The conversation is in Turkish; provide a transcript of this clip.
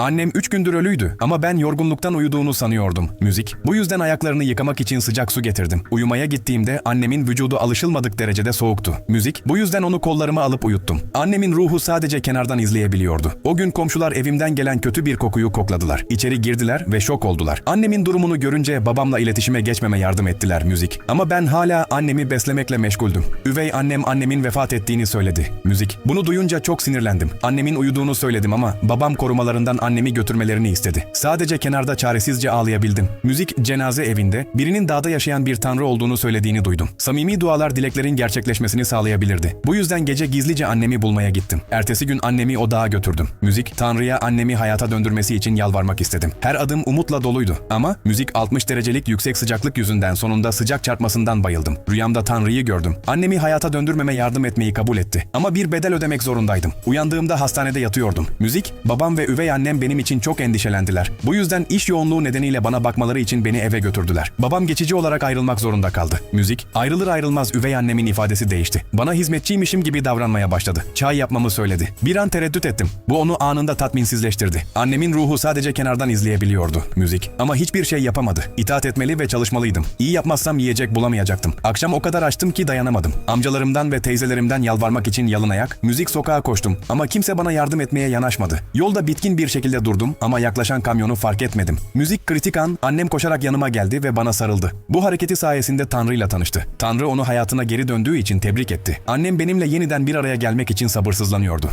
Annem 3 gündür ölüydü ama ben yorgunluktan uyuduğunu sanıyordum. Müzik. Bu yüzden ayaklarını yıkamak için sıcak su getirdim. Uyumaya gittiğimde annemin vücudu alışılmadık derecede soğuktu. Müzik. Bu yüzden onu kollarıma alıp uyuttum. Annemin ruhu sadece kenardan izleyebiliyordu. O gün komşular evimden gelen kötü bir kokuyu kokladılar. İçeri girdiler ve şok oldular. Annemin durumunu görünce babamla iletişime geçmeme yardım ettiler müzik. Ama ben hala annemi beslemekle meşguldüm. Üvey annem annemin vefat ettiğini söyledi. Müzik. Bunu duyunca çok sinirlendim. Annemin uyuduğunu söyledim ama babam korumalarından annemi götürmelerini istedi. Sadece kenarda çaresizce ağlayabildim. Müzik cenaze evinde birinin dağda yaşayan bir tanrı olduğunu söylediğini duydum. Samimi dualar dileklerin gerçekleşmesini sağlayabilirdi. Bu yüzden gece gizlice annemi bulmaya gittim. Ertesi gün annemi o dağa götürdüm. Müzik Tanrı'ya annemi hayata döndürmesi için yalvarmak istedim. Her adım umutla doluydu ama müzik 60 derecelik yüksek sıcaklık yüzünden sonunda sıcak çarpmasından bayıldım. Rüyamda Tanrı'yı gördüm. Annemi hayata döndürmeme yardım etmeyi kabul etti. Ama bir bedel ödemek zorundaydım. Uyandığımda hastanede yatıyordum. Müzik, babam ve üvey annem benim için çok endişelendiler. Bu yüzden iş yoğunluğu nedeniyle bana bakmaları için beni eve götürdüler. Babam geçici olarak ayrılmak zorunda kaldı. Müzik, ayrılır ayrılmaz üvey annemin ifadesi değişti. Bana hizmetçiymişim gibi davranmaya başladı. Çay yapmamı söyledi. Bir an tereddüt ettim. Bu onu anında tatminsizleştirdi. Annemin ruhu sadece kenardan izleyebiliyordu. Müzik. Ama hiçbir şey yapamadı. İtaat etmeli ve çalışmalıydım. İyi yapmazsam yiyecek bulamayacaktım. Akşam o kadar açtım ki dayanamadım. Amcalarımdan ve teyzelerimden yalvarmak için yalın ayak, müzik sokağa koştum. Ama kimse bana yardım etmeye yanaşmadı. Yolda bitkin bir şekilde durdum ama yaklaşan kamyonu fark etmedim. Müzik kritik an, annem koşarak yanıma geldi ve bana sarıldı. Bu hareketi sayesinde Tanrı'yla tanıştı. Tanrı onu hayatına geri döndüğü için tebrik etti. Annem benimle yeniden bir araya gelmek için sabırsızlanıyordu.